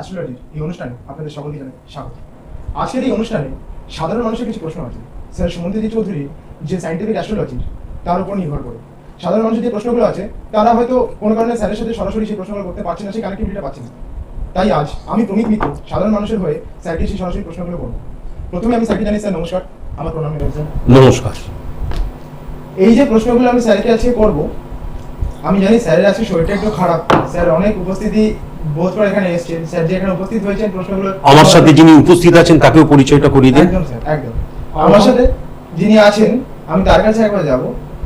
Astrology এই অনুষ্ঠানে আপনাদের সকলকে জানাই স্বাগত। আজকের এই অনুষ্ঠানে সাধারণ মানুষের কিছু প্রশ্ন আছে। স্যার সুমন্ত্রী চৌধুরী যে সাইন্টিফিক অ্যাস্ট্রোলজি তার উপর নির্ভর করে। সাধারণ মানুষের যে প্রশ্নগুলো আছে তারা হয়তো কোনো কারণে স্যারের সাথে সরাসরি সেই প্রশ্নগুলো করতে পারছে না সেই কানেক্টিভিটিটা পাচ্ছে না। তাই আজ আমি প্রমিত মিত্র সাধারণ মানুষের হয়ে স্যারকে সেই সরাসরি প্রশ্নগুলো করব প্রথমে আমি স্যারকে জানি স্যার নমস্কার। আমার প্রণাম স্যার নমস্কার। এই যে প্রশ্নগুলো আমি স্যারকে আজকে করব আমি জানি স্যারের আজকে শরীরটা একটু খারাপ। স্যার অনেক উপস্থিতি বোধ করে এখানে এসেছেন। স্যার যে এখানে উপস্থিত হয়েছেন প্রশ্নগুলো আমার সাথে যিনি উপস্থিত আছেন তাকেও পরিচয়টা করিয়ে দিন। একদম স্যার একদম। আমার সাথে যিনি আছেন আমি তার কাছে একবার যাব।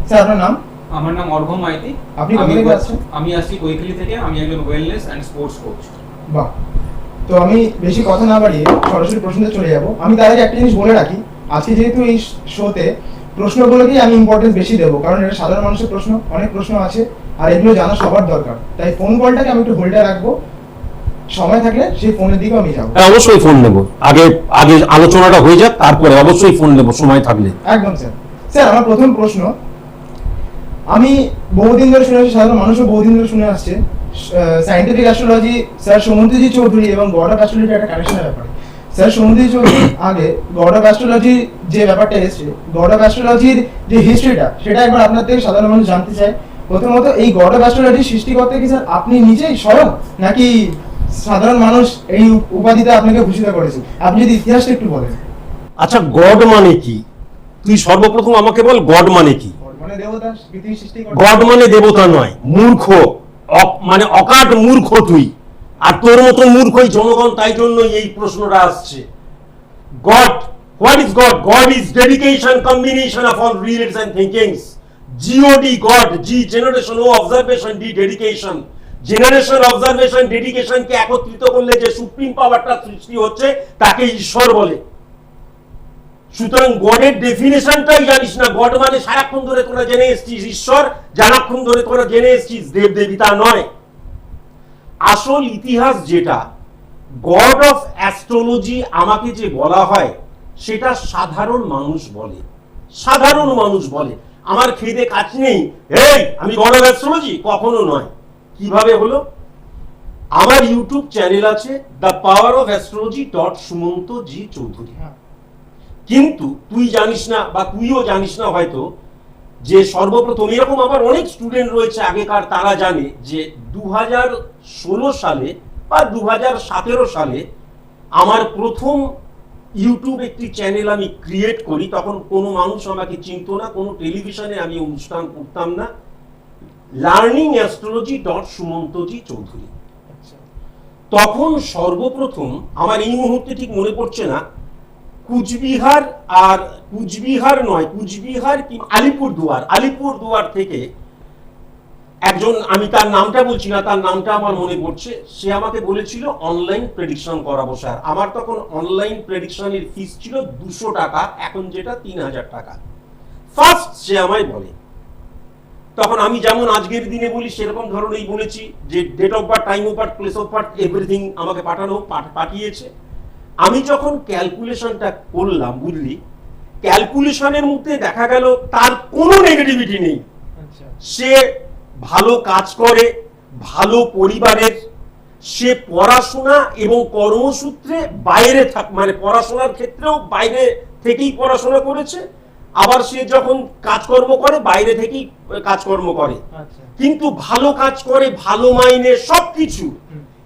স্যার আপনার নাম? আমার নাম অর্ঘ্য মাইতি। আপনি কোথা থেকে আসছেন? আমি আসছি কৈখালি থেকে। আমি একজন ওয়েলনেস অ্যান্ড স্পোর্টস কোচ বাহ। তো আমি বেশি কথা না বাড়িয়ে সরাসরি প্রশ্নতে চলে যাব। আমি তার আগে একটা জিনিস বলে রাখি। আজকে যেহেতু এই শোতে প্রশ্নগুলোকেই আমি ইম্পর্টেন্স বেশি দেবো কারণ এটা সাধারণ মানুষের প্রশ্ন অনেক প্রশ্ন আছে। আর এগুলো জানা সবার দরকার। তাই ফোন কলটাকে আমি একটু হোল্ডে রাখব। সময় থাকলে সেই ফোনের দিকেও আমি যাব। হ্যাঁ অবশ্যই ফোন নেব। আগে আগে আলোচনাটা হয়ে যাক তারপরে অবশ্যই ফোন নেব সময় থাকলে। একদম স্যার। স্যার আমার প্রথম প্রশ্ন। আমি বহুদিন ধরে শুনে আসছি সাধারণ মানুষও বহুদিন ধরে শুনে আসছে। Scientific astrology sir Sumantriji Chowdhury এবং গড অফ অ্যাস্ট্রোলজির একটা কানেকশনের ব্যাপারে। স্যার সুমন্ত্রী চৌধুরী আগে গড অফ অ্যাস্ট্রোলজি যে ব্যাপারটা এসছে গড অফ অ্যাস্ট্রোলজির যে হিস্ট্রিটা সেটা একবার আপনার থেকে সাধারণ মানুষ জানতে চায়। প্রথমত এই গড অফ অ্যাস্ট্রোলজির সৃষ্টিকর্তা কি স্যার আপনি নিজেই স্বয়ং? নাকি সাধারণ মানুষ এই উপাধিতে আপনাকে ভূষিত করেছে? আপনি যদি ইতিহাসটা একটু বলেন। আচ্ছা গড মানে কি? তুই সর্বপ্রথম আমাকে বল গড মানে কি? মানে দেবতা গড মানে দেবতা নয় মূর্খ। মানে অকাট মূর্খ তুই। আর তোর মতন মূর্খই জনগণ তাই জন্য এই প্রশ্নটা আসছে। God what is god? God is dedication combination of all relates and thinkings G O D god G generation O observation D dedication generation observation ডেডিকেশনকে একত্রিত করলে যে সুপ্রিম পাওয়ারটা সৃষ্টি হচ্ছে, তাকে ঈশ্বর বলে। সুতরাং গডের ডেফিনেশনটাই জানিস না। গড মানে সারাক্ষণ ধরে তোরা জেনে এসছিস ঈশ্বর, যারাক্ষণ ধরে তোরা জেনে এসছিস দেব দেবী তা নয়। আসল ইতিহাস যেটা গড অফ অ্যাস্ট্রোলজি আমাকে যে বলা হয়, সেটা সাধারণ মানুষ বলে। সাধারণ মানুষ বলে। আমার খেদে কাজ নেই। এই আমি অফ অ্যাস্ট্রোলজি কখনো নয়। কীভাবে হলো? আমার ইউটিউব চ্যানেল আছে the power of astrology dot Sumanta ji Chowdhury. হ্যাঁ। কিন্তু তুই জানিস না বা তুইও জানিস না হয়তো যে সর্বপ্রথম এরকম আমার অনেক স্টুডেন্ট রয়েছে আগেকার তারা জানে যে দু হাজার ষোলো সালে বা দু হাজার সতেরো সালে আমার প্রথম ইউটিউব একটি চ্যানেল আমি ক্রিয়েট করি তখন কোনো মানুষ আমাকে চিনত না কোনো টেলিভিশনে আমি অনুষ্ঠান করতাম না। Learning astrology dot Sumantaji Chowdhury. আচ্ছা। তখন সর্বপ্রথম আমার এই মুহূর্তে ঠিক মনে পড়ছে না কুচবিহার আর কুচবিহার নয় কুচবিহার কি আলিপুরদুয়ার আলিপুরদুয়ার থেকে একজন আমি তার নামটা বলছি না তার নামটা আমার মনে পড়ছে। সে আমাকে বলেছিল অনলাইন প্রেডিকশন করাবো স্যার আমার তখন অনলাইন প্রেডিকশনের ফিস ছিল দুশো টাকা এখন যেটা তিন হাজার টাকা। ফার্স্ট সে আমায় বলে। তখন আমি যেমন আজকের দিনে বলি সেরকম ধরনেরই বলেছি যে date of birth time of birth place of birth everything আমাকে পাঠানো পাঠিয়েছে। আমি যখন ক্যালকুলেশনটা করলাম বুঝলি ক্যালকুলেশনের মধ্যে দেখা গেল তার কোনো নেগেটিভিটি নেই। আচ্ছা। সে ভালো কাজ করে ভালো পরিবারের সে পড়াশোনা এবং কর্মসূত্রে বাইরে থাক মানে পড়াশোনার ক্ষেত্রেও বাইরে থেকেই পড়াশোনা করেছে আবার সে যখন কাজকর্ম করে বাইরে থেকেই কাজকর্ম করে। আচ্ছা। কিন্তু ভালো কাজ করে ভালো মাইনে সবকিছু।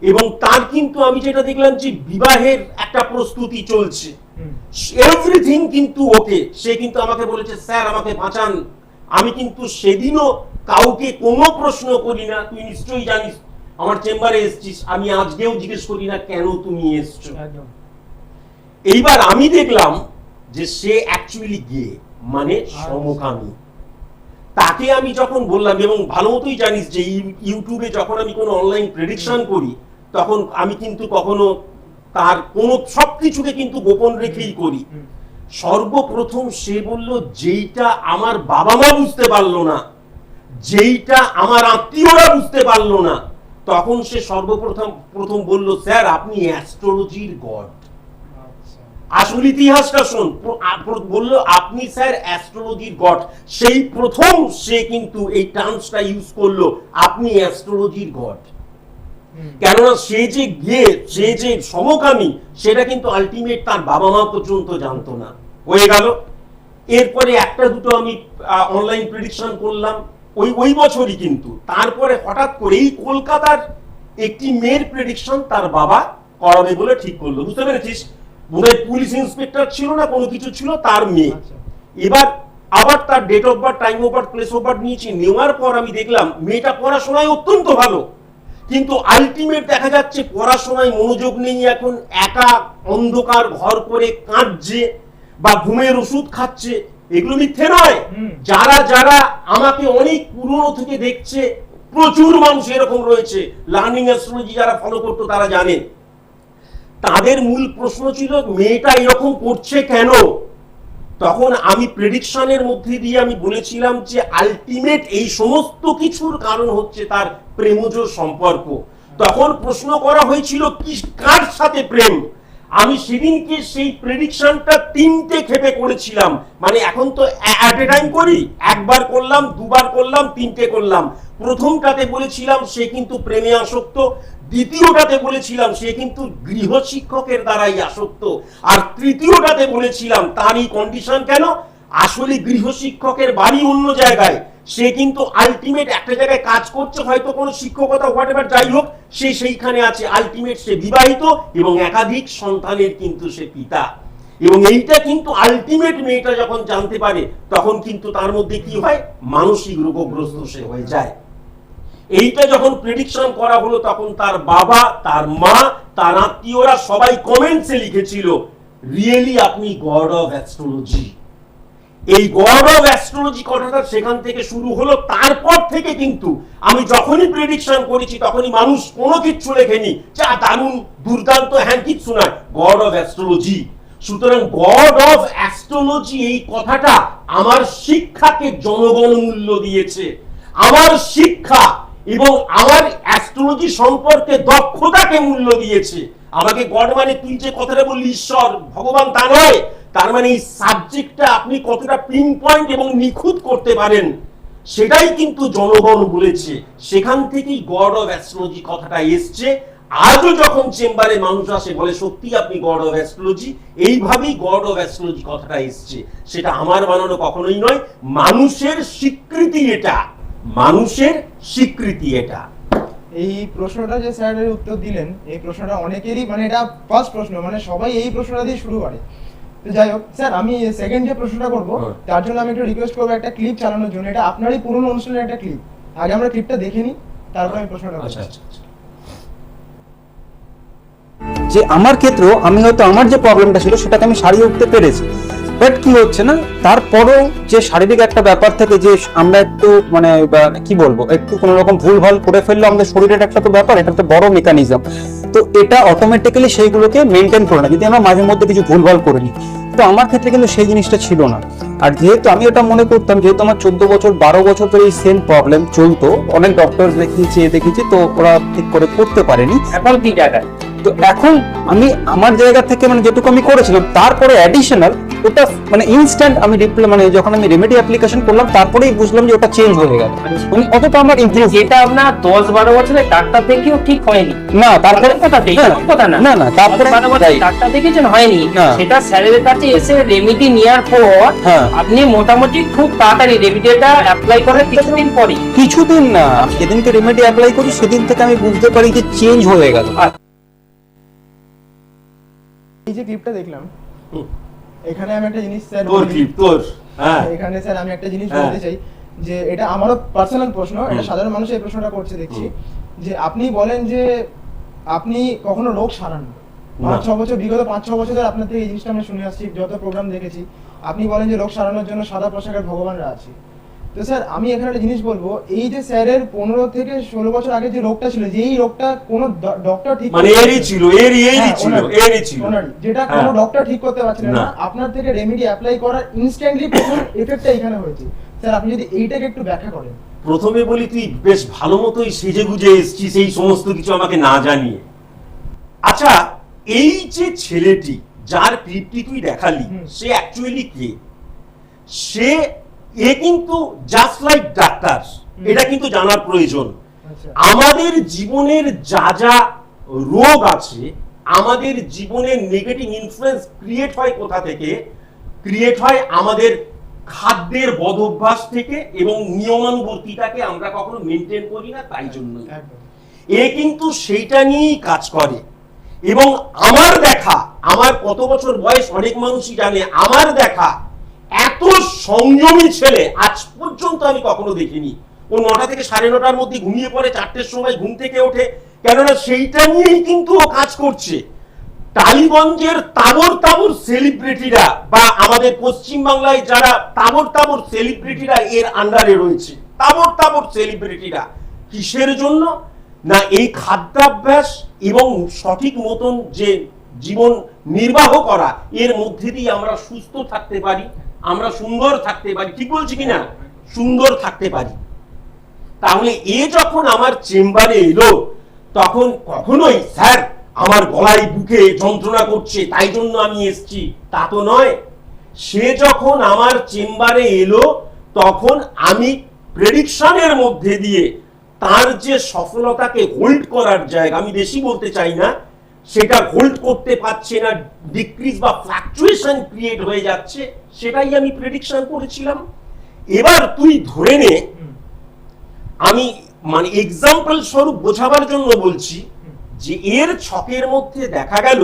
এবং তার কিন্তু আমি যেটা দেখলাম যে বিবাহের একটা প্রস্তুতি চলছে। এভরিথিং কিন্তু ওকে সে কিন্তু আমাকে বলেছে স্যার আমাকে বাঁচান। আমি কিন্তু সেদিনও কাউকে কোনো প্রশ্ন করি না তুই নিশ্চয়ই জানিস আমার চেম্বারে এসছিস আমি আজকেও জিজ্ঞেস করি না কেন তুমি এসছো। এইবার আমি দেখলাম যে সে অ্যাকচুয়ালি গিয়ে মানে সমকামী। তাকে আমি যখন বললাম এবং ভালো মতোই জানিস যে ইউ- ইউটিউবে যখন আমি কোনো অনলাইন প্রেডিকশন করি তখন আমি কিন্তু কখনো তার কোনো সব কিছুকে কিন্তু গোপন রেখেই করি। সর্বপ্রথম সে বলল যেইটা আমার বাবা মা বুঝতে পারল না যেইটা আমার আত্মীয়রা বুঝতে পারল না। তখন সে সর্বপ্রথম প্রথম বলল স্যার আপনি অ্যাস্ট্রোলজির গড। আচ্ছা। আসল ইতিহাসটা শোন বলল আপনি স্যার অ্যাস্ট্রোলজির গড। সেই প্রথম সে কিন্তু এই টার্মসটা ইউজ করল আপনি অ্যাস্ট্রোলজির গড। কেননা সে যে গিয়ে সে যে সমকামী সেটা কিন্তু আলটিমেট তার বাবা মা পর্যন্ত জানতো না। হয়ে গেল। এরপরে একটা দুটো আমি অনলাইন প্রেডিকশন করলাম। ওই ওই বছরই কিন্তু। তারপরে হঠাৎ করে এই কলকাতার একটি মেয়ের প্রেডিকশন তার বাবা করাবে বলে ঠিক করল। বুঝতে পেরেছিস? বোধহয় পুলিশ ইন্সপেক্টর ছিল না কোনো কিছু ছিল তার মেয়ে। আচ্ছা। এবার আবার তার date of birth time of birth place of birth নিয়েছি। নেওয়ার পর আমি দেখলাম মেয়েটা পড়াশোনায় অত্যন্ত ভালো। কিন্তু আলটিমেট দেখা যাচ্ছে পড়াশোনায় মনোযোগ নেই এখন একা অন্ধকার ঘর করে কাঁদছে বা ঘুমের ওষুধ খাচ্ছে এগুলো মিথ্যে নয়। যারা যারা আমাকে অনেক পুরনো থেকে দেখছে প্রচুর মানুষ এরকম রয়েছে লার্নিং অ্যাস্ট্রোলজি যারা ফলো করতো তারা জানেন তাদের মূল প্রশ্ন ছিল মেয়েটা এরকম করছে কেন? তখন আমি প্রেডিকশনের মধ্যে দিয়ে আমি বলেছিলাম যে আলটিমেট এই সমস্ত কিছুর কারণ হচ্ছে তার প্রেমজ সম্পর্ক। তখন প্রশ্ন করা হয়েছিল, কি, কার সাথে প্রেম? আমি সেদিনকে সেই প্রেডিকশনটা তিনটে ক্ষেপে করেছিলাম। মানে এখন তো অ্যাট এ টাইম করি, একবার করলাম, দুবার করলাম, তিনটে করলাম। প্রথমটাতে বলেছিলাম, সে কিন্তু প্রেমে আসক্ত। দ্বিতীয়টাতে বলেছিলাম, সে কিন্তু গৃহ শিক্ষকের দ্বারাই আসক্ত। আর তৃতীয়টাতে বলেছিলাম, তারই কন্ডিশন কেন? আসলে গৃহ শিক্ষকের বাড়ি অন্য জায়গায়। সে কিন্তু আলটিমেট একটা জায়গায় কাজ করছে, হয়তো কোনো শিক্ষকতা হোয়াট এভার যাই হোক, সে সেইখানে আছে। আলটিমেট সে বিবাহিত এবং একাধিক সন্তানের কিন্তু সে পিতা। এবং এইটা কিন্তু আলটিমেট মেয়েটা যখন জানতে পারে, তখন কিন্তু তার মধ্যে কি হয়? মানসিক রোগগ্রস্ত সে হয়ে যায়। এইটা যখন প্রেডিকশন করা হলো, তখন তার বাবা, তার মা, তার আত্মীয়রা সবাই কমেন্টসে লিখেছিল রিয়েলি আপনি গড অফ অ্যাস্ট্রোলজি এই গড অফ অ্যাস্ট্রোলজি কথাটা সেখান থেকে শুরু হলো, তারপর থেকে কিন্তু আমি যখনই প্রেডিকশন করেছি, তখনই মানুষ কোনো কিচ্ছু লেখেনি, যা দারুণ, দুর্দান্ত হ্যাঁ কিচ্ছু নয় গড অফ অ্যাস্ট্রোলজি সুতরাং গড অফ অ্যাস্ট্রোলজি এই কথাটা আমার শিক্ষাকে জনগণ মূল্য দিয়েছে। আমার শিক্ষা এবং আমার অ্যাস্ট্রোলজি সম্পর্কে দক্ষতাকে মূল্য দিয়েছে। আমাকে গড মানে তুই যে কথাটা বললি, ঈশ্বর, ভগবান তা নয়। তার মানে এই সাবজেক্টটা আপনি কতটা পিন পয়েন্ট এবং নিখুঁত করতে পারেন, সেটাই কিন্তু জনগণ বলেছে। সেখান থেকেই গড অফ অ্যাস্ট্রোলজি কথাটা এসছে। আজও যখন চেম্বারে মানুষ আসে, বলে সত্যি আপনি গড অফ অ্যাস্ট্রোলজি এইভাবেই গড অফ অ্যাস্ট্রোলজি কথাটা এসছে। সেটা আমার বানানো কখনোই নয়। মানুষের স্বীকৃতি এটা। মানুষের স্বীকৃতি এটা। এই প্রশ্নটা যে স্যারের উত্তর দিলেন এই প্রশ্নটা অনেকেরই মানে এটা ফার্স্ট প্রশ্ন মানে সবাই এই প্রশ্নটা দিয়ে শুরু করে। তো যাই হোক স্যার আমি সেকেন্ড যে প্রশ্নটা করব হ্যাঁ। তার জন্য আমি একটু রিকোয়েস্ট করব একটা ক্লিপ চালানোর জন্য। এটা আপনারই পুরনো অনুষ্ঠানের একটা ক্লিপ আগে আমরা ক্লিপটা দেখে নিই তারপর আমি প্রশ্নটা আচ্ছা আচ্ছা আচ্ছা। যে আমার ক্ষেত্রেও আমি হয়তো আমার যে প্রবলেমটা ছিল সেটাকে আমি সারিয়ে উঠতে পেরেছি। বাট কি হচ্ছে না? তারপরেও যে শারীরিক একটা ব্যাপার থেকে যে আমরা একটু মানে কি বলব, একটু কোনো রকম ভুলভাল করে ফেললে, আমাদের শরীরের একটা তো ব্যাপার, এটা একটা বড় মেকানিজম তো এটা অটোমেটিক্যালি সেইগুলোকে মেনটেন করে না। যদি আমরা মাঝে মধ্যে কিছু ভুলভাল করে নিই, তো আমার ক্ষেত্রে কিন্তু সেই জিনিসটা ছিল না। আর যেহেতু আমি ওটা মনে করতাম, যেহেতু আমার চোদ্দ বছর, বারো বছর ধরে এই সেম প্রবলেম চলতো, অনেক ডক্টর দেখিয়েছি দেখেছি তো ওরা ঠিক করে করতে পারেনি। এখন কি জায়গায়? তো এখন আমি আমার জায়গা থেকে মানে যেটুকু আমি করেছিলাম তারপরে অ্যাডিশনাল ওটা মানে ইনস্ট্যান্ট আমি রিপ্লাই মানে যখন আমি রেমেডি অ্যাপ্লিকেশন করলাম তারপরেই বুঝলাম যে ওটা চেঞ্জ হয়ে গেল। মানে অতটা আমার ইমপ্রুভ যেটা আপনার দশ বারো বছরের ডাক্তার দেখেও ঠিক হয়নি। না তারপরে তারপরে কথা হ্যাঁ, কথা না। না না তারপরে বারো বছর right. ডাক্তার দেখেছেন হয়নি। সেটা স্যারের কাছে এসে রেমিডি নেওয়ার পর হ্যাঁ। আপনি মোটামুটি খুব তাড়াতাড়ি রেমিডিটা অ্যাপ্লাই করার কিছুদিন পরই। কিছুদিন না যেদিনকে রেমেডি অ্যাপ্লাই করি সেদিন থেকে আমি বুঝতে পারি যে চেঞ্জ হয়ে গেল। এই যে ক্লিপটা দেখলাম এখানে আমি একটা জিনিস স্যার তোর কি তোর হ্যাঁ। এখানে স্যার আমি একটা জিনিস হ্যাঁ। বলতে চাই যে এটা আমারও পার্সোনাল প্রশ্ন এটা সাধারণ মানুষ এই প্রশ্নটা করছে দেখছি। যে আপনি বলেন যে আপনি কখনো রোগ সারান পাঁচ। ছ বছর বিগত পাঁচ ছ বছর ধরে আপনার থেকে এই জিনিসটা আমরা শুনে আসছি যত প্রোগ্রাম দেখেছি। আপনি বলেন যে রোগ সারানোর জন্য সাদা পোশাকের ভগবানরা আছে। তো স্যার আমি এখানে একটা জিনিস বলব। এই যে স্যারের পনেরো থেকে ষোলো বছর আগে যে রোগটা ছিল যে এই রোগটা কোনো ডক্টর ঠিক মানে এরই ছিল এরই এরই হ্যাঁ, ছিল এরই ছিল। যেটা হ্যাঁ। কোনো ডক্টর ঠিক করতে পারছিলেন না। না। আপনার থেকে রেমেডি অ্যাপ্লাই করার ইনস্ট্যান্টলি প্রথম এফেক্টটা এখানে হয়েছে। স্যার আপনি যদি এইটাকে একটু ব্যাখ্যা করেন। প্রথমে বলি তুই বেশ ভালো মতোই সেজে গুজে এসছিস এই সমস্ত কিছু আমাকে না জানিয়ে। আচ্ছা এই যে ছেলেটি যার ক্লিপটি তুই দেখালি সে অ্যাকচুয়ালি কে? সে এ কিন্তু জাস্ট লাইক ডাক্তার এটা কিন্তু জানার প্রয়োজন। আচ্ছা। আমাদের জীবনের যা যা রোগ আছে আমাদের জীবনের নেগেটিভ ইনফ্লুয়েন্স ক্রিয়েট হয় কোথা থেকে? ক্রিয়েট হয় আমাদের খাদ্যের বদভ্যাস থেকে এবং নিয়মানুবর্তিতাকে আমরা কখনো মেনটেন করি না তাই জন্য এ কিন্তু সেইটা নিয়েই কাজ করে। এবং আমার দেখা আমার কত বছর বয়স অনেক মানুষই জানে আমার দেখা এত সংযমী ছেলে আজ পর্যন্ত আমি কখনো দেখিনি। ও নটা থেকে সাড়ে নটার মধ্যে ঘুমিয়ে পড়ে, চারটের সময় ঘুম থেকে ওঠে। কেননা সেইটা নিয়েই কিন্তু ও কাজ করছে। টালিগঞ্জের তাবর তাবর সেলিব্রিটিরা বা আমাদের পশ্চিম বাংলায় যারা তাবর তাবর সেলিব্রিটিরা এর আন্ডারে রয়েছে। তাবর তাবর সেলিব্রিটিরা কিসের জন্য? না এই খাদ্যাভ্যাস এবং সঠিক মতন যে জীবন নির্বাহ করা, এর মধ্যে দিয়ে আমরা সুস্থ থাকতে পারি? আমরা সুন্দর থাকতে পারি। ঠিক বলছি কিনা? সুন্দর থাকতে পারি। তাহলে এ যখন আমার চেম্বারে এলো, তখন কখনোই, স্যার, আমার গলায় বুকে যন্ত্রণা করছে, তাই জন্য আমি এসছি। তা তো নয়। সে যখন আমার চেম্বারে এলো, তখন আমি প্রেডিকশনের মধ্যে দিয়ে তার যে সফলতাকে হোল্ড করার জায়গা, আমি বেশি বলতে চাই না সেটা হোল্ড করতে পারছে না ডিক্রিজ বা ফ্লাকচুয়েশন ক্রিয়েট হয়ে যাচ্ছে সেটাই আমি প্রেডিকশন করেছিলাম। এবার তুই ধরে নে আমি মানে এক্সাম্পল স্বরূপ বোঝাবার জন্য বলছি যে এর ছকের মধ্যে দেখা গেল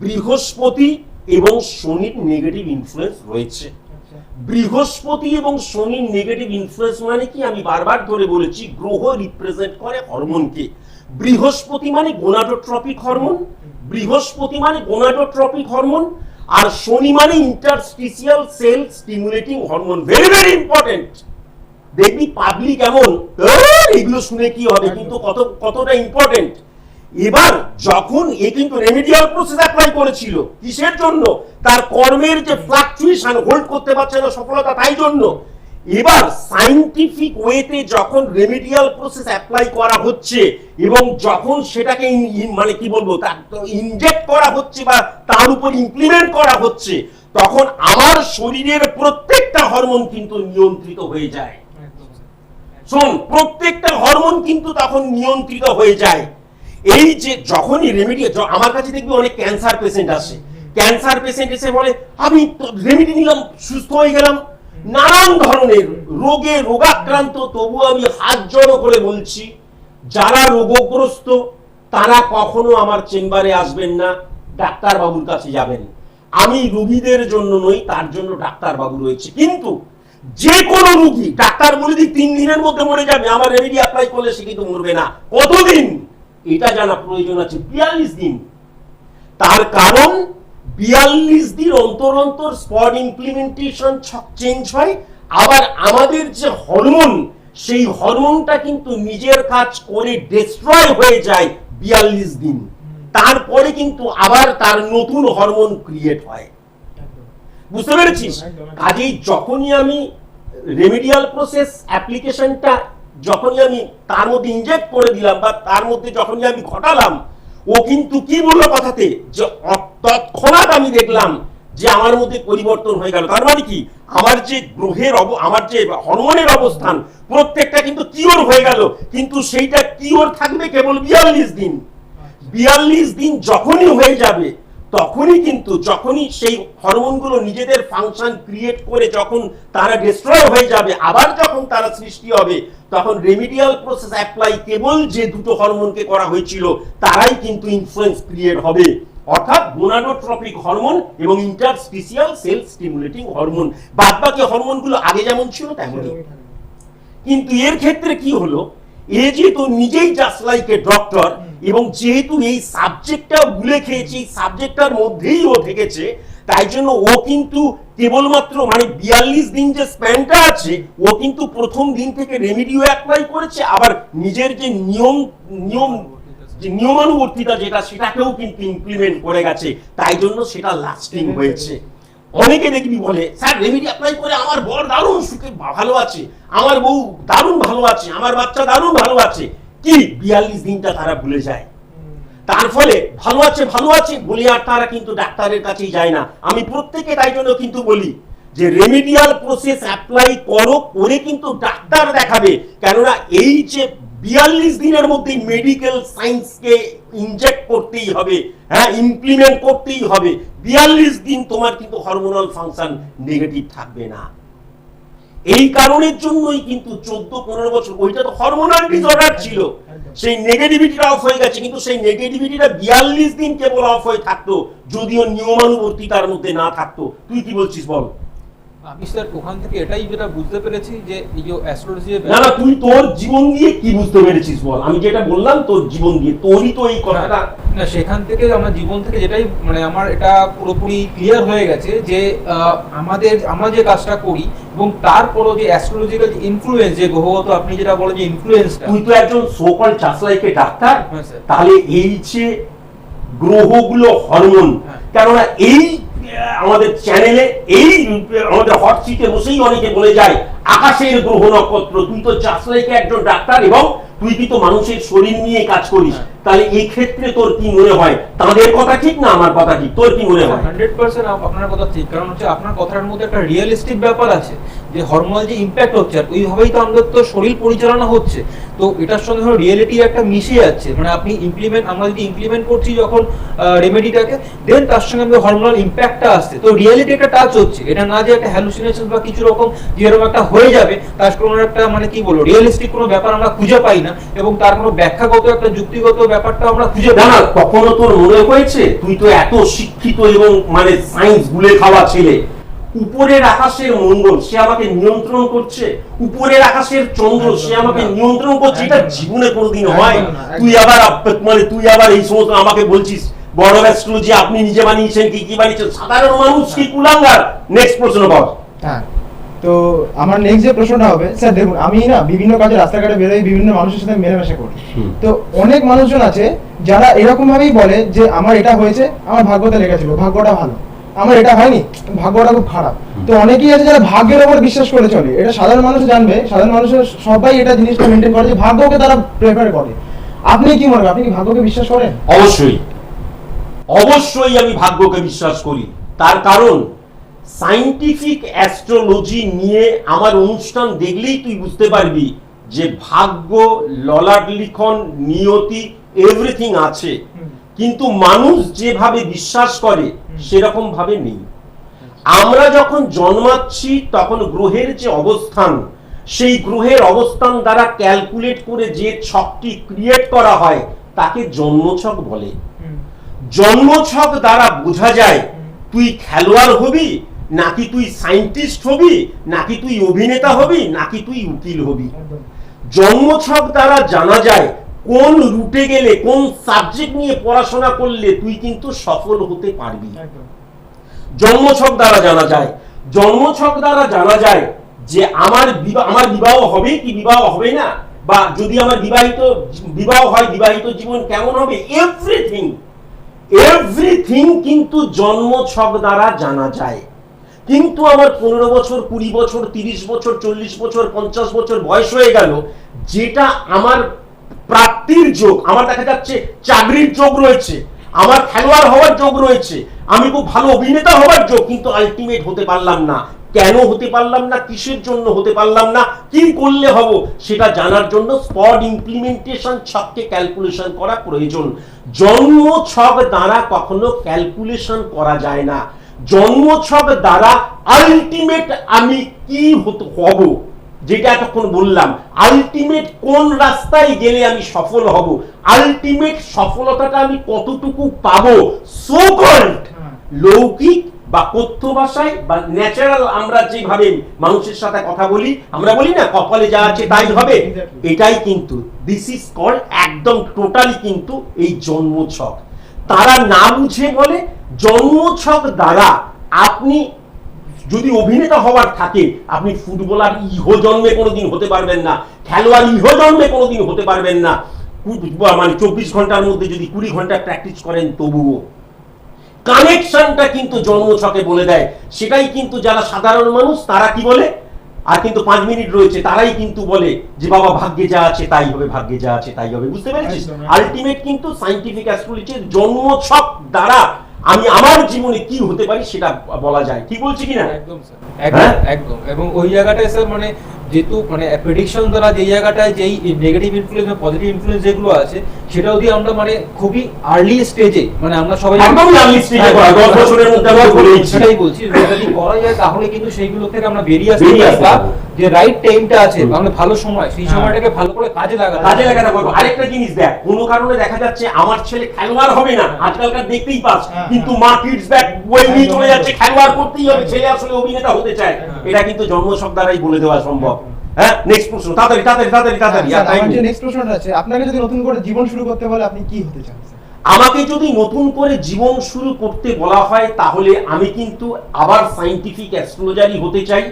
বৃহস্পতি এবং শনির নেগেটিভ ইনফ্লুয়েন্স রয়েছে। আচ্ছা। বৃহস্পতি এবং শনির নেগেটিভ ইনফ্লুয়েন্স মানে কি? আমি বারবার ধরে বলেছি গ্রহ রিপ্রেজেন্ট করে হরমোনকে বৃহস্পতি মানে গোনাডোট্রপিক হরমোন, বৃহস্পতি মানে গোনাডোট্রপিক হরমোন, আর শনি মানে interstitial cell stimulating hormone very very important দেখবি পাবলিক এমন এগুলো শুনে কি হবে? কিন্তু কত, কতটা ইম্পর্টেন্ট এবার যখন এ কিন্তু রেমিডিয়াল প্রসেস অ্যাপ্লাই করেছিল, কিসের জন্য? তার কর্মের যে ফ্লাকচুয়েশন হোল্ড করতে পারছে না সফলতা, তাই জন্য। এবার সাইন্টিফিক ওয়েতে যখন রেমিডিয়াল প্রসেস অ্যাপ্লাই করা হচ্ছে এবং যখন সেটাকে মানে কি বলব ইনজেক্ট করা হচ্ছে বা তার উপর ইমপ্লিমেন্ট করা হচ্ছে তখন আমার শরীরের প্রত্যেকটা হরমোন কিন্তু নিয়ন্ত্রিত হয়ে যায়। শোন প্রত্যেকটা হরমোন কিন্তু তখন নিয়ন্ত্রিত হয়ে যায়। এই যে যখনই রেমেডি আমার কাছে দেখবি অনেক ক্যান্সার পেশেন্ট আসে। ক্যান্সার পেশেন্ট এসে বলে আমি রেমেডি নিলাম সুস্থ হয়ে গেলাম। নানান ধরনের রোগে রোগাক্রান্ত তবু আমি হাত জড়ো করে বলছি, যারা রোগগ্রস্ত, তারা কখনো আমার চেম্বারে আসবেন না ডাক্তার বাবুর কাছে যাবেন। আমি রুগীদের জন্য নই, তার জন্য ডাক্তার বাবু রয়েছে। কিন্তু যে কোনো রুগী, ডাক্তার বলে দিক তিন দিনের মধ্যে মরে যাবে, আমার রেমেডি অ্যাপ্লাই করলে সে কিন্তু মরবে না। কতদিন? এটা জানা প্রয়োজন আছে, বিয়াল্লিশ দিন। তার কারণ বিয়াল্লিশ দিন অন্তর অন্তর স্পট ইমপ্লিমেন্টেশন চেঞ্জ হয়। আবার আমাদের যে হরমোন সেই হরমোনটা কিন্তু নিজের কাজ করে ডিস্ট্রয় হয়ে যায় বিয়াল্লিশ দিন। তারপরে কিন্তু আবার তার নতুন হরমোন ক্রিয়েট হয়। বুঝতে পেরেছিস। কাজেই যখনই আমি রেমিডিয়াল প্রসেস অ্যাপ্লিকেশনটা যখনই আমি তার মধ্যে ইনজেক্ট করে দিলাম বা তার মধ্যে যখনই আমি ঘটালাম ও কিন্তু কি বলল কথাতে? যে তৎক্ষণাৎ আমি দেখলাম যে আমার মধ্যে পরিবর্তন হয়ে গেল। তার মানে কি? আমার যে গ্রহের অব আমার যে হরমোনের অবস্থান, প্রত্যেকটা কিন্তু কিওর হয়ে গেল। কিন্তু সেইটা কিওর থাকবে কেবল বিয়াল্লিশ দিন। বিয়াল্লিশ দিন যখনই হয়ে যাবে তখনই কিন্তু যখনই সেই হরমোনগুলো নিজেদের ফাংশন ক্রিয়েট করে যখন তারা ডিস্ট্রয় হয়ে যাবে, আবার যখন তারা সৃষ্টি হবে, তখন রেমিডিয়াল প্রসেস অ্যাপ্লাই কেবল যে দুটো হরমোনকে করা হয়েছিল, তারাই কিন্তু ইনফ্লুয়েন্স ক্রিয়েট হবে। অর্থাৎ গোনাডোট্রপিক হরমোন এবং ইন্টারস্টিসিয়াল সেল স্টিমুলেটিং হরমোন বাদ বাকি হরমোনগুলো আগে যেমন ছিল, তেমনই। কিন্তু এর ক্ষেত্রে কি হলো? এ যেহেতু নিজেই জাস্ট লাইক এ ডক্টর এবং যেহেতু এই সাবজেক্টটা ভুলে খেয়েছে এই সাবজেক্টটার মধ্যেই ও থেকেছে তাই জন্য ও কিন্তু কেবলমাত্র মানে বিয়াল্লিশ দিন যে স্প্যানটা আছে ও কিন্তু প্রথম দিন থেকে রেমিডিও অ্যাপ্লাই করেছে আবার নিজের যে নিয়ম নিয়ম যে নিয়মানুবর্তিতা যেটা সেটাকেও কিন্তু ইমপ্লিমেন্ট করে গেছে তাই জন্য সেটা লাস্টিং হয়েছে। অনেকে দেখবি বলে, স্যার রেমিডি অ্যাপ্লাই করে আমার বর দারুণ সুখে ভালো আছে, আমার বউ দারুণ ভালো আছে, আমার বাচ্চা দারুণ ভালো আছে। কি বিয়াল্লিশ দিনটা তারা ভুলে যায়। তার ফলে ভালো আছে ভালো আছে বলে আর তারা কিন্তু ডাক্তারের কাছেই যায় না। আমি প্রত্যেকে তাই জন্য কিন্তু বলি যে রেমিডিয়াল প্রসেস অ্যাপ্লাই করো, করে কিন্তু ডাক্তার দেখাবে। কেননা এই যে বিয়াল্লিশ দিনের মধ্যে মেডিকেল সায়েন্সকে ইনজেক্ট করতেই হবে হ্যাঁ ইমপ্লিমেন্ট করতেই হবে। বিয়াল্লিশ দিন তোমার কিন্তু হরমোনাল ফাংশন নেগেটিভ থাকবে না। এই কারণের জন্যই কিন্তু চোদ্দ, পনেরো বছর, ওইটা তো হরমোনাল ডিসঅর্ডার ছিল। সেই নেগেটিভিটিটা অফ হয়ে গেছে, কিন্তু সেই নেগেটিভিটিটা বিয়াল্লিশ দিন কেবল অফ হয়ে থাকতো, যদিও নিয়মানুবর্তিতার মধ্যে না থাকতো। তুই কি বলছিস বল? আমি স্যার ওখান থেকে এটাই যেটা বুঝতে পেরেছি যে এই যে অ্যাস্ট্রোলজি না না তুই তোর জীবন দিয়ে কি বুঝতে পেরেছিস বল? আমি যেটা বললাম তোর জীবন দিয়ে তোরই তো এই কথাটা। না সেখান থেকে আমার জীবন থেকে যেটাই মানে আমার এটা পুরোপুরি ক্লিয়ার হয়ে গেছে যে আমাদের আমরা যে কাজটা করি এবং তারপরও যে অ্যাস্ট্রোলজিক্যাল ইনফ্লুয়েন্স যে গ্রহগত আপনি যেটা বলেন যে ইনফ্লুয়েন্সটা তুই তো একজন সোকল চাষলাইকে ডাক্তার। হ্যাঁ, তাহলে এই যে গ্রহগুলো হরমোন হ্যাঁ। কেননা এই আমাদের চ্যানেলে এই আমাদের হট সিটে বসেই অনেকে বলে যায়, আকাশের গ্রহ নক্ষত্র, তুই তো চাষলাইকে একজন ডাক্তার এবং তুই তো মানুষের শরীর নিয়ে কাজ করিস হ্যাঁ। তাহলে এই ক্ষেত্রে তোর কি মনে হয়? তাদের কথা ঠিক না আমার কথা ঠিক? তোর কি মনে হয়? হান্ড্রেড পার্সেন্ট আপনার কথা ঠিক। কারণ হচ্ছে আপনার কথার মধ্যে একটা রিয়েলিস্টিক ব্যাপার আছে যে হরমোনাল যে ইম্প্যাক্ট হচ্ছে, আর ওইভাবেই তো আমাদের তো শরীর পরিচালনা হচ্ছে। তো এটার সঙ্গে ধরো রিয়েলিটি একটা মিশে যাচ্ছে। মানে আপনি ইমপ্লিমেন্ট আমরা যদি ইমপ্লিমেন্ট করছি যখন রেমেডিটাকে দেন তার সঙ্গে আমাদের হরমোনাল ইম্প্যাক্টটা আসছে। তো রিয়েলিটি একটা টাচ হচ্ছে। এটা না যে একটা হ্যালুসিনেশন বা কিছু রকম যেরকম একটা হয়ে যাবে, তার কোনো একটা মানে কি বলব রিয়েলিস্টিক কোনো ব্যাপার আমরা খুঁজে পাই না। এবং তার কোনো ব্যাখ্যাগত একটা, যুক্তিগত ব্যাপারটা আমরা খুঁজে কখনো তোর মনে হয়েছে? তুই তো এত শিক্ষিত এবং মানে সায়েন্স গুলে খাওয়া ছেলে। উপরের আকাশের মঙ্গল সে আমাকে নিয়ন্ত্রণ করছে। উপরের আকাশের চন্দ্র সে আমাকে নিয়ন্ত্রণ করছে। এটা জীবনে কোনোদিন হয়। তুই আবার মানে তুই আবার এই সমস্ত আমাকে বলছিস বড় অ্যাস্ট্রোলজি আপনি নিজে বানিয়েছেন কি কি বানিয়েছেন? সাধারণ মানুষ কি কুলাঙ্গার? নেক্সট প্রশ্ন কর। হ্যাঁ। তো আমার নেক্সট যে প্রশ্নটা হবে স্যার দেখুন আমি না বিভিন্ন কাজে রাস্তাঘাটে বেরোই বিভিন্ন মানুষের সাথে মেলামেশা করি। তো অনেক মানুষজন আছে যারা এরকম ভাবেই বলে যে আমার এটা হয়েছে আমার ভাগ্যতে লেগেছিল ভাগ্যটা ভালো। আমার এটা হয়নি ভাগ্যটা খুব খারাপ। তো অনেকেই আছে যারা ভাগ্যের ওপর বিশ্বাস করে চলে। এটা সাধারণ মানুষ জানবে সাধারণ মানুষের সবাই এটা জিনিসটা মেনটেন করে যে ভাগ্যকে তারা প্রেফার করে। আপনি কি মনে করেন আপনি কি ভাগ্যকে বিশ্বাস করেন? অবশ্যই। অবশ্যই আমি ভাগ্যকে বিশ্বাস করি। তার কারণ সাইন্টিফিক অ্যাস্ট্রোলজি নিয়ে আমার অনুষ্ঠান দেখলেই তুই বুঝতে পারবি যে ভাগ্য ললাট লিখন নিয়তি এভরিথিং আছে। কিন্তু মানুষ যেভাবে বিশ্বাস করে সেরকম ভাবে নেই। আমরা যখন জন্মাচ্ছি তখন গ্রহের যে অবস্থান সেই গ্রহের অবস্থান দ্বারা ক্যালকুলেট করে যে ছকটি ক্রিয়েট করা হয় তাকে জন্মছক বলে। জন্মছক দ্বারা বোঝা যায় তুই খেলোয়াড় হবি নাকি তুই সায়েন্টিস্ট হবি নাকি তুই অভিনেতা হবি নাকি তুই উকিল হবি? জন্মছক দ্বারা জানা যায় কোন রুটে গেলে কোন সাবজেক্ট নিয়ে পড়াশোনা করলে তুই কিন্তু সফল হতে পারবি। জন্মছক দ্বারা জানা যায়। জন্মছক দ্বারা জানা যায় যে আমার বিবাহ আমার বিবাহ হবে কি বিবাহ হবে না? বা যদি আমার বিবাহিত বিবাহ হয় বিবাহিত জীবন কেমন হবে? এভরিথিং এভরিথিং কিন্তু জন্মছক দ্বারা জানা যায়। কিন্তু আমার পনেরো বছর, কুড়ি বছর, তিরিশ বছর, চল্লিশ বছর, পঞ্চাশ বছর বয়স হয়ে গেল, যেটা আমার প্রাপ্তির যোগ, আমার দেখা যাচ্ছে চাকরির যোগ রয়েছে, আমার খেলোয়াড় হওয়ার যোগ রয়েছে, আমি খুব ভালো অভিনেতা হওয়ার যোগ, কিন্তু আলটিমেট হতে পারলাম না। কেন হতে পারলাম না? কিসের জন্য হতে পারলাম না? কি করলে হব? সেটা জানার জন্য স্পট ইমপ্লিমেন্টেশন ছককে ক্যালকুলেশন করা প্রয়োজন। জন্ম ছক দ্বারা কখনো ক্যালকুলেশন করা যায় না। জন্ম ছক দ্বারা আলটিমেট আমি কি হব? যেটা এতক্ষণ বললাম। আলটিমেট কোন রাস্তায় গেলে আমি সফল হব? আলটিমেট সফলতাটা আমি কতটুকু পাবো? সো কল্ড লৌকিক বা কথ্য ভাষায় বা ন্যাচারাল আমরা যেভাবে মানুষের সাথে কথা বলি আমরা বলি না কপালে যা আছে তাই হবে। এটাই কিন্তু দিস ইজ কল্ড একদম টোটালি কিন্তু এই জন্মছক তারা না বুঝে বলে জন্মছক দ্বারা আপনি যদি অভিনেতা হওয়ার থাকে, আপনি ফুটবলার ইহ জন্মে কোনোদিন হতে পারবেন না, খেলোয়াড় ইহ জন্মে কোনোদিন হতে পারবেন না। মানে চব্বিশ ঘণ্টার মধ্যে যদি কুড়ি ঘণ্টা প্র্যাকটিস করেন, তবুও। কানেকশনটা কিন্তু জন্মছকে বলে দেয়। সেটাই কিন্তু যারা সাধারণ মানুষ, তারা কি বলে? আর কিন্তু পাঁচ মিনিট রয়েছে তারাই কিন্তু বলে যে বাবা ভাগ্যে যা আছে তাই হবে ভাগ্যে যা আছে তাই হবে। বুঝতে পেরেছিস। আলটিমেট কিন্তু সাইন্টিফিক অ্যাস্ট্রোলজির জন্মছক দ্বারা আমি আমার জীবনে কি হতে পারি সেটা বলা যায়। ঠিক বলছি কিনা? একদম স্যার। একদম হ্যাঁ? একদম। এবং ওই জায়গাটায় স্যার মানে যেহেতু মানে প্রেডিকশন দ্বারা যে জায়গাটায় যেই নেগেটিভ ইনফ্লুয়েন্স বা পজিটিভ ইনফ্লুয়েন্স যেগুলো আছে সেটা যদি আমরা মানে খুবই আর্লি স্টেজে মানে আমরা সবাই এ করা, দশ বছরের মধ্যে আমরা বলেছি সেটাই বলছি যদি করা যায় তাহলে কিন্তু সেইগুলো থেকে আমরা বেরিয়ে আসতে বা। যে রাইট টাইমটা আছে মানে ভালো সময় সেই হ্যাঁ। সময়টাকে ভালো করে কাজে লাগাতে কাজে লাগাতে পারব আরেকটা জিনিস দেখ কোনো কারণে দেখা যাচ্ছে আমার ছেলে খেলোয়াড় হবে না। আজকালকার দেখতেই পাস হ্যাঁ, কিন্তু হ্যাঁ। মা কিডস ব্যাগ বই নিয়ে চলে যাচ্ছে খেলোয়াড় করতেই হবে ছেলে আসলে অভিনেতা হতে চায়। এটা কিন্তু জন্মসব দ্বারাই বলে দেওয়া সম্ভব। হ্যাঁ নেক্সট প্রশ্ন তাড়াতাড়ি তাড়াতাড়ি তাড়াতাড়ি তাড়াতাড়ি। আর স্যার, time আমার যে নেই। নেক্সট প্রশ্নটা আছে আপনাকে যদি নতুন করে জীবন শুরু করতে বলে আপনি কি হতে চান? আমাকে যদি নতুন করে জীবন শুরু করতে বলা হয় তাহলে আমি কিন্তু আবার সাইন্টিফিক অ্যাস্ট্রোলজারই হতে চাই।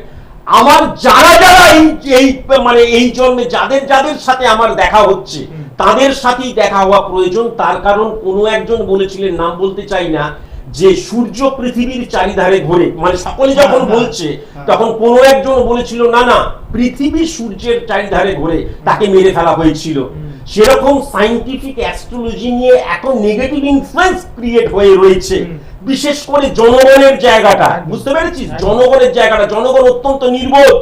আমার যারা যারা এই এই মানে এই জন্মে যাদের যাদের সাথে আমার দেখা হচ্ছে তাদের সাথেই দেখা হওয়া প্রয়োজন তার কারণ কোনো একজন বলেছিলেন নাম বলতে চাই না যে সূর্য পৃথিবীর চারিধারে ঘোরে মানে সকলে যখন হ্যাঁ, বলছে হ্যাঁ। তখন কোনো একজন বলেছিল না না পৃথিবী সূর্যের চারিধারে ঘোরে তাকে মেরে ফেলা হয়েছিল। সেরকম সাইন্টিফিক অ্যাস্ট্রোলজি নিয়ে এখন নেগেটিভ ইনফ্লুয়েন্স ক্রিয়েট হয়ে রয়েছে বিশেষ করে জনগণের জায়গাটা। বুঝতে পেরেছিস? জনগণের জায়গাটা। জনগণ অত্যন্ত নির্বোধ।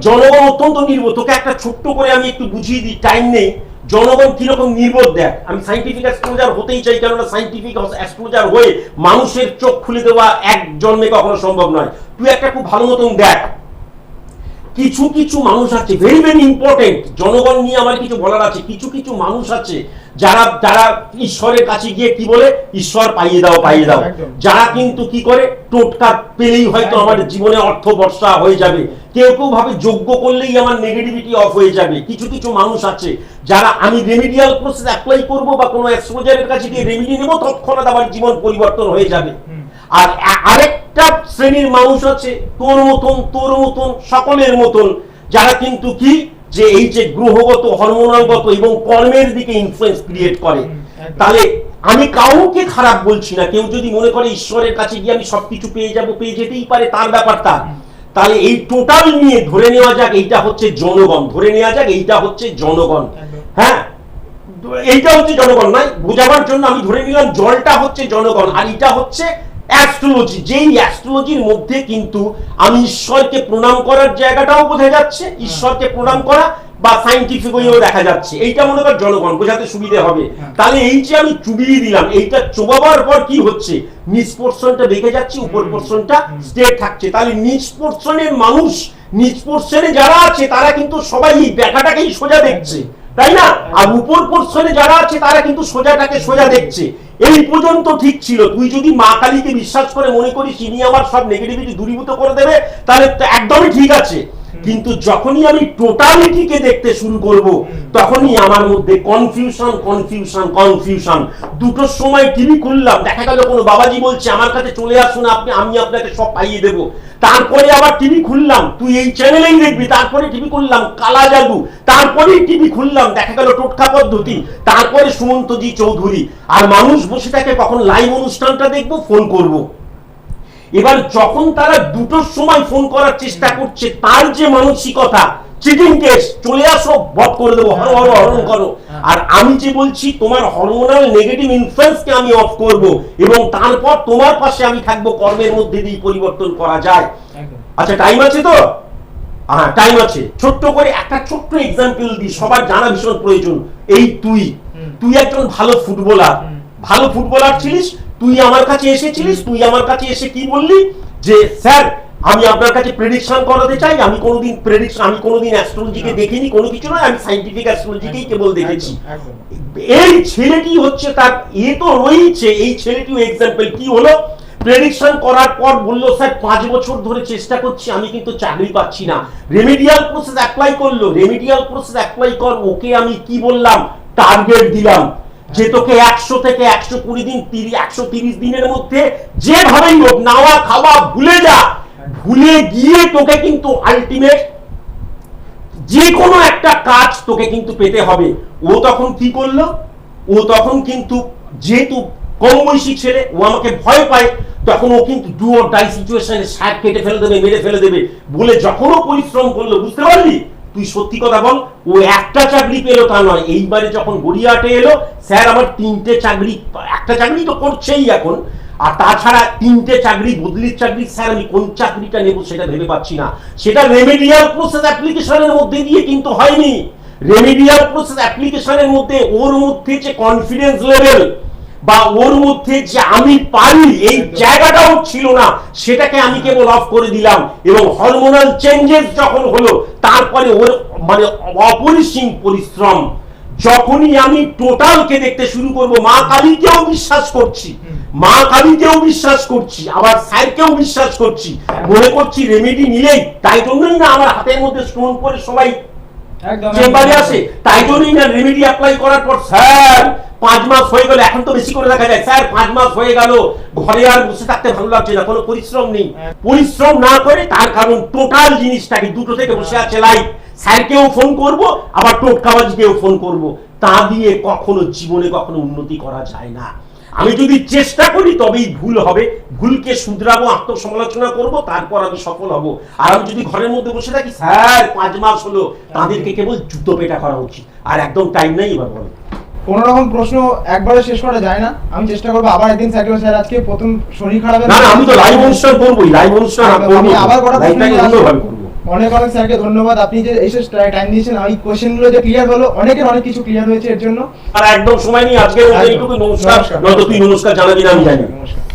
জনগণ অত্যন্ত নির্বোধ। তোকে একটা ছোট্ট করে আমি একটু বুঝিয়ে দিই টাইম নেই। জনগণ কীরকম নির্বোধ দেখ। আমি সাইন্টিফিক অ্যাস্ট্রোলজার হতেই চাই কেননা সাইন্টিফিক অ্যাস্ট্রোলজার হয়ে মানুষের চোখ খুলে দেওয়া এক জন্মে কখনো সম্ভব নয়। তুই একটা খুব ভালো মতন দেখ। কিছু কিছু মানুষ আছে ভেরি ভেরি ইম্পর্টেন্ট জনগণ নিয়ে আমার কিছু বলার আছে কিছু কিছু মানুষ আছে যারা যারা ঈশ্বরের কাছে গিয়ে কি বলে ঈশ্বর পাইয়ে দাও পাইয়ে দাও। যারা কিন্তু কি করে টোটকা পেলেই হয়তো। আমার জীবনে অর্থ বর্ষা হয়ে যাবে। কেউ কেউ ভাবে যোগ্য করলেই আমার নেগেটিভিটি অফ হয়ে যাবে। কিছু কিছু মানুষ আছে যারা আমি রেমিডিয়াল প্রসেস অ্যাপ্লাই করব বা কোনো এক্সপোজারের কাছে গিয়ে রেমিডি নেব তৎক্ষণাৎ আমার জীবন পরিবর্তন হয়ে যাবে। আর আরেকটা শ্রেণির মানুষ আছে তোর মতন তোর মতন সকলের মতন যারা কিন্তু কি? যে এই যে গ্রহগত হরমোনালগত এবং কর্মের দিকে ইনফ্লুয়েন্স ক্রিয়েট করে। তাহলে আমি কাউকে খারাপ বলছি না কেউ যদি মনে করে ঈশ্বরের কাছে গিয়ে আমি সবকিছু পেয়ে যাব পেয়ে যেতেই পারে তার ব্যাপারটা। তাহলে এই টোটাল নিয়ে ধরে নেওয়া যাক এইটা হচ্ছে জনগণ। ধরে নেওয়া যাক এইটা হচ্ছে জনগণ। হ্যাঁ? এইটা হচ্ছে জনগণ নয় বোঝাবার জন্য আমি ধরে নিলাম জলটা হচ্ছে জনগণ আর এটা হচ্ছে অ্যাস্ট্রোলজি যেই অ্যাস্ট্রোলজির মধ্যে কিন্তু আমি ঈশ্বরকে প্রণাম করার জায়গাটাও বোঝা যাচ্ছে ঈশ্বরকে প্রণাম করা বা সাইন্টিফিক ওয়েও দেখা যাচ্ছে। এইটা মনে কর জনগণ বোঝাতে সুবিধে হবে। তাহলে এই যে আমি চুবিয়ে দিলাম এইটা চোবাবার পর কি হচ্ছে? নিচ পোর্শনটা বেঁকে যাচ্ছে উপর পোর্শনটা স্ট্রেট থাকছে। তাহলে নিচ পোর্শনের মানুষ নিচ পোর্শনে যারা আছে তারা কিন্তু সবাই এই সোজা দেখছে। তাই না? আর উপর পোর্শনে যারা আছে, তারা কিন্তু সোজাটাকে সোজা দেখছে। এই পর্যন্ত ঠিক ছিল। তুই যদি মা কালীকে বিশ্বাস করে মনে করিস, ইনি আমার সব নেগেটিভিটি দূরীভূত করে দেবে, তাহলে একদমই ঠিক আছে। কিন্তু যখনই আমি টোটালিটিকে দেখতে শুরু করব, তখনই আমার মধ্যে কনফিউশন কনফিউশন কনফিউশন দুটোর সময় টিভি খুললাম, দেখা গেল কোনো বাবাজি বলছে, আমার কাছে চলে আসুন, আপনি, আমি আপনাকে সব পাইয়ে দেবো। তারপরে আবার টিভি খুললাম, তুই এই চ্যানেলেই দেখবি। তারপরে টিভি খুললাম, কালা জাদু। তারপরে টিভি খুললাম, দেখা গেল টোটকা পদ্ধতি। তারপরে সুমন্তজি চৌধুরী। আর মানুষ বসে থাকে কখন লাইভ অনুষ্ঠানটা দেখব ফোন করব। এবার যখন তারা দুটোর সময় ফোন করার চেষ্টা করছে তার যে মানসিকতা চিটিং কেস চলে আসো বধ করে দেবো হরো হরো হরণ করো। আর আমি যে বলছি তোমার হরমোনাল নেগেটিভ ইনফ্লুয়েন্সকে আমি অফ করব এবং তারপর তোমার পাশে আমি থাকব কর্মের মধ্যে দিয়ে পরিবর্তন করা যায়। আচ্ছা টাইম আছে তো? হ্যাঁ টাইম আছে। ছোট্ট করে একটা ছোট্ট এক্সাম্পল দিই সবার জানা ভীষণ প্রয়োজন। এই তুই তুই একজন ভালো ফুটবলার ভালো ফুটবলার ছিলিস তুই আমার কাছে এসেছিলিস তুই আমার কাছে এসে কি বললি? যে স্যার আমি আপনার কাছে প্রেডিকশন করাতে চাই। আমি কোনোদিন প্রেডিকশন আমি কোনোদিন অ্যাস্ট্রোলজিকে। দেখিনি কোনো কিছু নয়। আমি সাইন্টিফিক অ্যাস্ট্রোলজিকেই কেবল দেখেছি। এই ছেলেটি হচ্ছে তার এ তো রয়েছে এই ছেলেটিও এক্সাম্পল কি হলো? প্রেডিকশন করার পর বলল স্যার পাঁচ বছর ধরে চেষ্টা করছি আমি কিন্তু চাকরি পাচ্ছি না। রেমিডিয়াল প্রসেস অ্যাপ্লাই করল। রেমিডিয়াল প্রসেস অ্যাপ্লাই কর ওকে আমি কি বললাম? টার্গেট দিলাম। যে তোকে একশো থেকে একশো কুড়ি দিন একশো তিরিশ দিনের মধ্যে যেভাবেই হোক, নাওয়া, খাওয়া, ভুলে যা, ভুলে গিয়ে তোকে কিন্তু আলটিমেট যে কোনো একটা কাজ তোকে কিন্তু পেতে হবে। ও তখন কি করল? ও তখন কিন্তু যেহেতু কম বয়সী ছেলে, ও আমাকে ভয় পায়, তখন ও কিন্তু ডু অর ডাই সিচুয়েশনে শার্ট কেটে ফেলে দেবে, মেরে ফেলে দেবে। বলে যখন ও পরিশ্রম করল, বুঝতে পারলি? তুই সত্যি কথা বল, ও একটা চাকরি পেল তা নয়। এইবারে যখন গড়িয়াটে এলো, স্যার আমার তিনটে চাকরি, একটা চাকরি তো করছেই এখন, আর তাছাড়া তিনটে চাকরি, বদলির চাকরি, স্যার আমি কোন চাকরিটা নেব সেটা ভেবে পাচ্ছি না। সেটা রেমেডিয়াল প্রসেস অ্যাপ্লিকেশনের মধ্যে দিয়ে কিন্তু হয়নি। রেমেডিয়াল প্রসেস অ্যাপ্লিকেশনের মধ্যে ওর মধ্যে যে কনফিডেন্স লেভেল বা ওর মধ্যে যে আমি পারি, এই জায়গাটাও ছিল না, সেটাকে আমি কেবল অফ করে দিলাম এবং হরমোনাল চেঞ্জেস যখন হলো, তারপরে ওর মানে অপরিসীম পরিশ্রম, যখনই আমি টোটালকে দেখতে শুরু করব, মা কালীকেও বিশ্বাস করছি, মা কালীকেও বিশ্বাস করছি, আবার স্যারকেও বিশ্বাস করছি, মনে করছি রেমেডি নিলেই, তাই জন্যই না আমার হাতের মধ্যে স্টোন করে সবাই চেম্বারে আসে তাই জন্যই না রেমেডি অ্যাপ্লাই করার পর স্যার পাঁচ মাস হয়ে গেল এখন তো বেশি করে দেখা যায়। স্যার পাঁচ মাস হয়ে গেল ঘরে আর বসে থাকতে ভালো লাগছে না কোনো পরিশ্রম নেই। পরিশ্রম না করে তার কারণ টোটাল জিনিসটাকে দুটো থেকে বসে আছে লাইভ স্যারকেও ফোন করব আবার টোটকাবাজিকেও ফোন করব। তা দিয়ে কখনো জীবনে কখনো উন্নতি করা যায় না। আমি যদি চেষ্টা করি তবেই ভুল হবে। ভুলকে শুধরাবো আত্মসমালোচনা করব তারপর আমি সফল হব। আর আমি যদি ঘরের মধ্যে বসে থাকি স্যার পাঁচ মাস হলো তাদেরকে কেবল জুতো পেটা করা উচিত। আর একদম টাইম নেই এবার বলো। কোনো রকম প্রশ্ন একবারে শেষ করা যায় না। আমি চেষ্টা করব আবার একদিন স্যারকে স্যার আজকে প্রথম শরীর খারাপ না না আমি তো লাইভ অনুষ্ঠান করবোই লাইভ অনুষ্ঠান আমি আবার কটা প্রশ্ন অনেক অনেক স্যারকে ধন্যবাদ। আপনি যে এই টাইম দিয়েছেন এই কোশ্চেনগুলো যে ক্লিয়ার হলো অনেকের অনেক কিছু ক্লিয়ার হয়েছে এর জন্য। আর একদম সময় নেই আজকে এইটুকু নমস্কার। নয়তো তুই নমস্কার জানাবি না আমি জানি নমস্কার।